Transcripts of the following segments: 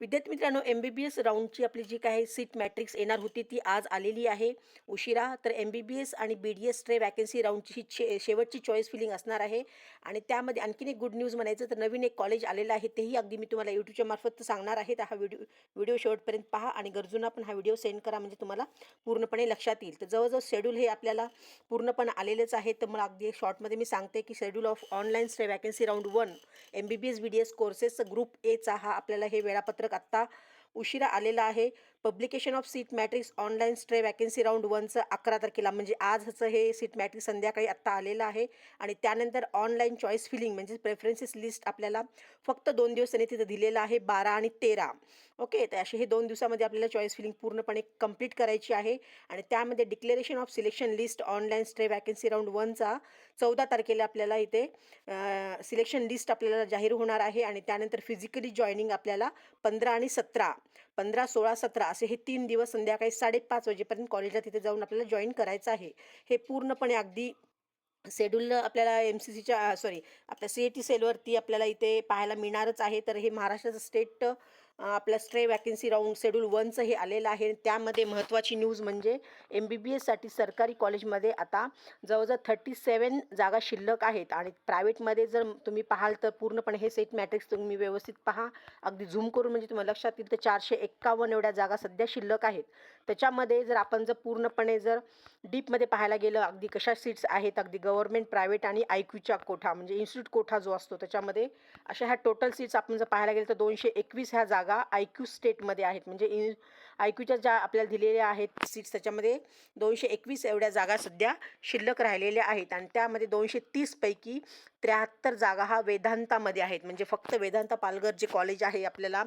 विद्यार्थी मित्रांनो M B B S राऊंडची आपली जी काही सीट मॅट्रिक्स येणार होती ती आज आलेली आहे. उशिरा तर एम बी बी एस आणि B D S stray vacancy राऊंडची ही शे शेवटची चॉईस फिलिंग असणार आहे. आणि त्यामध्ये आणखीन एक गुड न्यूज म्हणायचं तर नवीन एक कॉलेज आलेलं आहे तेही अगदी मी तुम्हाला यूट्यूबच्या मार्फत सांगणार आहे. तर हा व्हिडिओ व्हिडिओ शेवटपर्यंत पहा आणि गरजूंना पण हा व्हिडिओ सेंड करा म्हणजे तुम्हाला पूर्णपणे लक्षात येईल. तर जवळजवळ शेड्यूल हे आपल्याला पूर्णपणे आलेलेच आहे. तर मला अगदी शॉर्टमध्ये मी सांगते की schedule of online stray vacancy round one M B B S B D S courses group एचा हा आपल्याला हे वेळापत्रक आत्ता उशिरा आलेला आहे. Publication of seat matrix online stray vacancy round वनचं अकरा तारखेला म्हणजे आजचं हे सीट मॅट्रिक्स संध्याकाळी आत्ता आलेलं आहे. आणि त्यानंतर ऑनलाईन चॉईस फिलिंग म्हणजे प्रेफरन्सेस लिस्ट आपल्याला फक्त दोन दिवस त्यांनी तिथं दिलेलं आहे बारा आणि तेरा. ओके तर असे हे दोन दिवसामध्ये आपल्याला चॉईस फिलिंग पूर्णपणे कंप्लीट करायची आहे. आणि त्यामध्ये declaration of selection list online stray vacancy round वनचा चौदा तारखेला आपल्याला इथे सिलेक्शन लिस्ट आपल्याला जाहीर होणार आहे. आणि त्यानंतर फिजिकली जॉईनिंग आपल्याला पंधरा आणि सतरा. पंधरा सोळा सतरा असे हे तीन दिवस संध्याकाळी साडेपाच वाजेपर्यंत कॉलेजला तिथे जाऊन आपल्याला जॉईन करायचं आहे. हे पूर्णपणे अगदी शेड्यूल आपल्याला एम सी सीच्या सॉरी आपल्या सी ए टी सेलवरती आपल्याला इथे पाहायला मिळणारच आहे. तर हे महाराष्ट्राचं स्टेट आपल्या स्ट्रे वॅकन्सी राऊंड शेड्यूल वनचं हे आलेलं आहे. त्यामध्ये महत्त्वाची न्यूज म्हणजे एम बी बी एससाठी सरकारी कॉलेजमध्ये आता जवळजवळ थर्टी सेवन जागा शिल्लक आहेत. आणि प्रायव्हेटमध्ये जर तुम्ही पाहाल तर पूर्णपणे हे सेट मॅट्रिक्स तुम्ही व्यवस्थित पहा. अगदी झूम करून म्हणजे तुम्हाला लक्षात येईल तर चारशे एक्कावन्न एवढ्या जागा सध्या शिल्लक आहेत. त्याच्यामध्ये जर आपण जर पूर्णपणे जर डीपमध्ये पाहायला गेलं अगदी कशा सीट्स आहेत अगदी गव्हर्मेंट प्रायव्हेट आणि आयक्यूच्या कोठा म्हणजे इन्स्टिट्यूट कोठा जो असतो त्याच्यामध्ये अशा ह्या टोटल सीट्स आपण जर पाहायला गेलं तर दोनशे एकवीस ह्या जागा आयक्यू स्टेटमध्ये आहेत. म्हणजे इन आयक्यूच्या ज्या आपल्याला दिलेल्या आहेत सीट्स त्याच्यामध्ये दोनशे एकवीस एवढ्या जागा सध्या शिल्लक राहिलेल्या आहेत आणि त्यामध्ये दोनशे तीसपैकी त्र्याहत्तर जागा हा वेदांतामध्ये आहेत. म्हणजे फक्त वेदांता पालघर जे कॉलेज आहे आपल्याला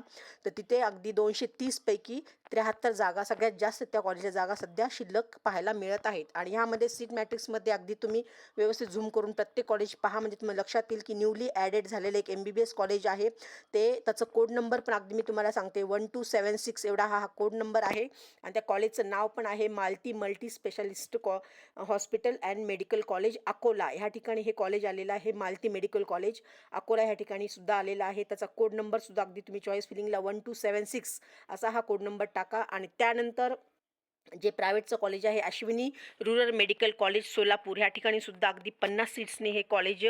तर तिथे अगदी दोनशे तीसपैकी त्र्याहत्तर जागा सगळ्यात जास्त त्या कॉलेजच्या जागा सध्या शिल्लक पाहायला मिळत आहेत. आणि ह्यामध्ये सीट मॅट्रिक्समध्ये अगदी तुम्ही व्यवस्थित झूम करून प्रत्येक कॉलेज पहा. म्हणजे तुम्हाला लक्षात येईल की न्यूली ॲडेड झालेलं एक M B B S college आहे. ते त्याचं कोड नंबर पण अगदी मी तुम्हाला सांगते. वन टू सेवन सिक्स एवढा हा हा कोड नंबर आहे. आणि त्या कॉलेजचं नाव पण आहे मालती मल्टी स्पेशालिस्ट कॉ hospital and medical college Akola. ह्या ठिकाणी हे कॉलेज आलेलं आहे मालती मेडिकल कॉलेज अकोला ह्या ठिकाणी सुद्धा आलेला आहे. त्याचा कोड नंबरसुद्धा अगदी तुम्ही चॉईस फिलिंगला वन टू सेवन सिक्स असा हा कोड नंबर टाका. आणि त्यानंतर जे प्रायव्हेटचं कॉलेज आहे Ashwini rural medical college Solapur. ह्या ठिकाणी सुद्धा अगदी पन्नास सीट्सने हे कॉलेज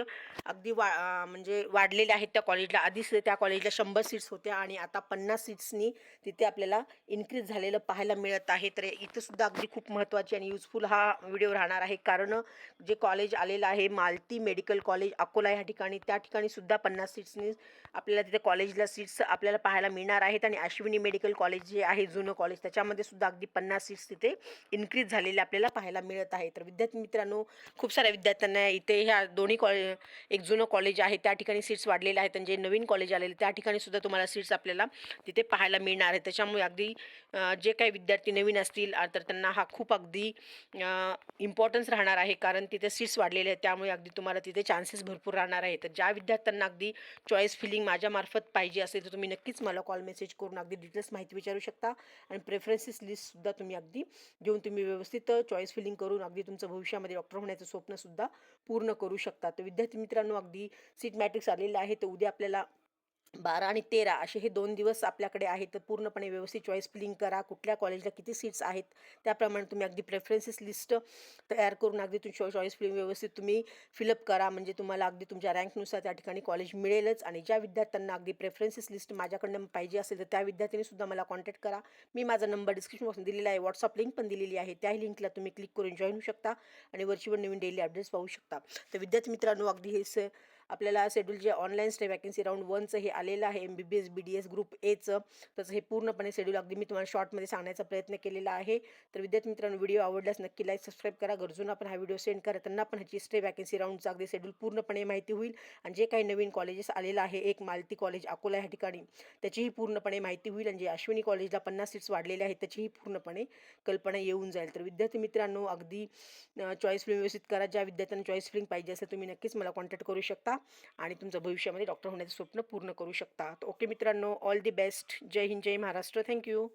अगदी वा म्हणजे वाढलेले आहेत त्या कॉलेजला. आधीच त्या कॉलेजला शंभर सीट्स होत्या आणि आता पन्नास सीट्सनी तिथे आपल्याला इन्क्रीज झालेलं पाहायला मिळत आहे. तर इथंसुद्धा अगदी खूप महत्त्वाची आणि युजफुल हा व्हिडिओ राहणार आहे. कारण जे कॉलेज आलेलं आहे मालती मेडिकल कॉलेज अकोला ह्या ठिकाणी त्या ठिकाणी सुद्धा पन्नास सीट्सनी आपल्याला तिथे कॉलेजला सीट्स आपल्याला पाहायला मिळणार आहेत. आणि अश्विनी मेडिकल कॉलेज जे आहे जुनं कॉलेज त्याच्यामध्ये सुद्धा अगदी पन्नास सीट्स तिथे इन्क्रीज झालेले आपल्याला पाहायला मिळत आहे. तर विद्यार्थी मित्रांनो खूप साऱ्या विद्यार्थ्यांना इथे ह्या दोन्ही कॉलेज एक जुनं कॉलेज आहे त्या ठिकाणी सीट्स वाढलेले आहेत आणि जे नवीन कॉलेज आलेले त्या ठिकाणी सुद्धा तुम्हाला सीट्स आपल्याला तिथे पाहायला मिळणार आहे. त्याच्यामुळे अगदी जे काही विद्यार्थी नवीन असतील तर त्यांना हा खूप अगदी इम्पॉर्टन्स राहणार आहे. कारण तिथे सीट्स वाढलेले आहेत. त्यामुळे अगदी तुम्हाला तिथे चान्सेस भरपूर राहणार आहे तर ज्या विद्यार्थ्यांना अगदी चॉईस फिलिंग माझ्यामार्फत पाहिजे असेल तर तुम्ही नक्कीच मला कॉल मेसेज करून अगदी डिटेल्स माहिती विचारू शकता. आणि प्रेफरन्सेस लिस्टसुद्धा तुम्ही अगदी घेऊन तुम्ही व्यवस्थित चॉईस फिलिंग करून अगदी तुमचं भविष्यामध्ये डॉक्टर होण्याचं स्वप्नसुद्धा पूर्ण करू शकता. तर विद्यार्थी मित्रांनो अगदी सीट मॅट्रिक्स आलेलं आहे. तर उद्या आपल्याला बारा आणि तेरा असे हे दोन दिवस आपल्याकडे आहेत. तर पूर्णपणे व्यवस्थित चॉईस फिलिंग करा. कुठल्या कॉलेजला किती सीट्स आहेत त्याप्रमाणे तुम्ही अगदी प्रेफरन्सेस लिस्ट तयार करून अगदी तुमची चॉईस फिलिंग व्यवस्थित तुम्ही फिलअप करा. म्हणजे तुम्हाला अगदी तुमच्या रँकनुसार त्या ठिकाणी कॉलेज मिळेलच आणि ज्या विद्यार्थ्यांना अगदी प्रेफरन्सेस लिस्ट माझ्याकडनं पाहिजे असेल तर त्या विद्यार्थ्यांनी सुद्धा मला कॉन्टॅक्ट करा. मी माझा नंबर डिस्क्रिप्शन बॉक्स दिलेला आहे. व्हॉट्सअप लिंक पण दिलेली आहे. त्याही लिंकला तुम्ही क्लिक करून जॉईन होऊ शकता आणि वरचीवर नवीन डेली अपडेट्स पाहू शकता. तर विद्यार्थी मित्रांनो अगदी हे स आपल्याला शेड्यूल जे ऑनलाईन स्टे वॅकन्सी राऊंड वनचं हे आलेलं आहे M B B S B D S group एचं तसं हे पूर्णपणे शेड्यूल अगदी मी तुम्हाला शॉर्टमध्ये सांगण्याचा प्रयत्न केलेला आहे. तर विद्यार्थी मित्रांनो व्हिडिओ आवडल्यास नक्की लाईक सबस्क्राईब करा. गरजून आपण हा व्हिडिओ सेंड करा. त्यांना पण ह्याची स्टे वॅकन्सी राऊंडचा अगदी शेड्यूल पूर्णपणे माहिती होईल. आणि जे काही नवीन कॉलेजेस आलेलं आहे एक मालती कॉलेज अकोला ह्या ठिकाणी त्याचीही पूर्णपणे माहिती होईल. आणि जे अश्विनी कॉलेजला पन्नास सीट्स वाढलेले आहेत त्याचीही पूर्णपणे कल्पना येऊन जाईल. तर विद्यार्थी मित्रांनो अगदी चॉईस फिल्म व्यवस्थित करा. ज्या विद्यार्थ्यांना चॉईस फिल्म पाहिजे असेल तुम्ही नक्कीच मला कॉन्टॅक्ट करू शकता. आणि तुमचं भविष्यामध्ये डॉक्टर होण्याचं स्वप्न पूर्ण करू शकता. ओके मित्रांनो ऑल दी बेस्ट जय हिंद जय महाराष्ट्र. Thank you